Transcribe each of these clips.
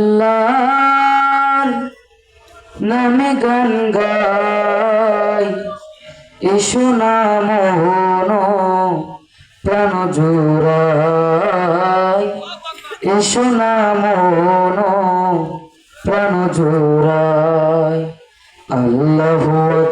আল্লাহর নামে গান গাই এসো না মোহন প্রাণ জোড়াই এসো না মোহন প্রাণ জোড়াই আল্লাহু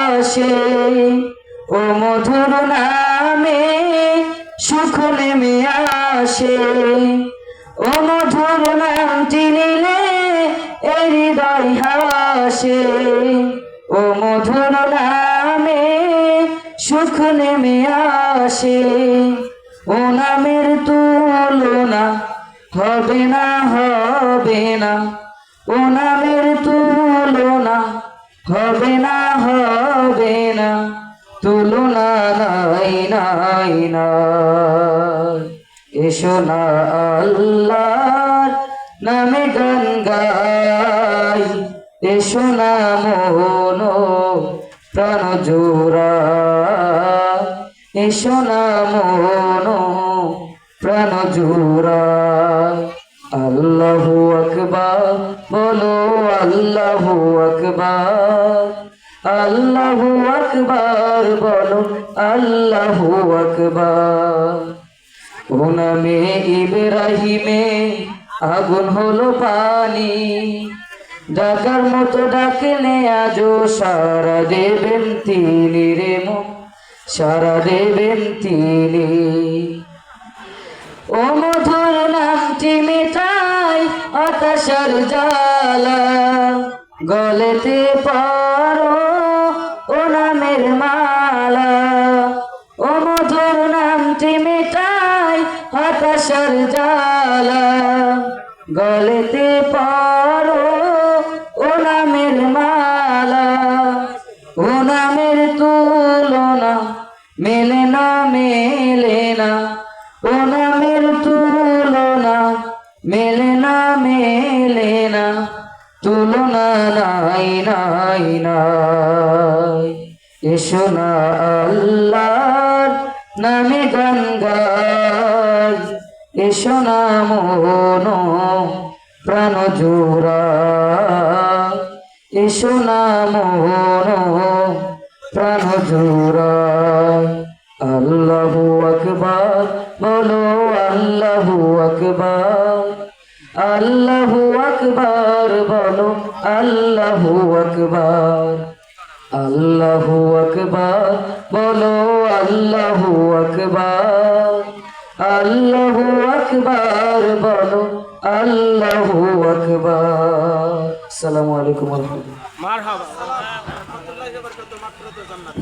হাসে ও মধুর নামে সুখ নেমে আসে ও মধুর নাম চিনিলে এ হৃদয় হাসে। ও মধুর নামে সুখ নেমে আসে ও নামের তুলনা হবে না হবে না। ও নামের তুলনা হবে না হবে না, তুলনা নাই নাই নাই। এসো না আল্লাহর নামে গান গাই, এসো না মন প্রাণ জোড়া। এসো না মন প্রাণ জোড়া। আল্লাহু আকবার, বলো আল্লাহু আকবার আল্লাহু আকবার, বলো আল্লাহু আকবার। ও নামে ইব্রাহিমে, আগুন হলো পানি, ডাকার মতো ডাকলে আজও সারা দেবেন তিনি রে মো সারা দেবেন তিনি। ও মধুর নামটি মিঠাই আকাশের জ্বালা গলেতে পারো ও নামের মালা। ও মধুর নামটি মিঠাই আকাশের জ্বালা গলেতে পারো ও নামের মালা। ও নামের তুলনা মেলে না মেলে না। ও নামের তুলনা মেলে না মেলে না, তুলনা নাই নাই নাই। এসো না আল্লাহর নামে গান গাই এসো না মন, প্রাণ জোড়া এসো না মন, প্রাণ জোড়া আল্লাহু বলো আল্লাহু আকবার আল্লাহু আকবার বলো আল্লাহু আকবার আল্লাহু আকবার বলো আল্লাহু আকবার আল্লাহু আকবার বলো আল্লাহু আকবার। আসসালামু আলাইকুম ওয়া রাহমাতুল্লাহ। মারহাবা। বারাকাতুহু মাগফিরাতুল জান্নাত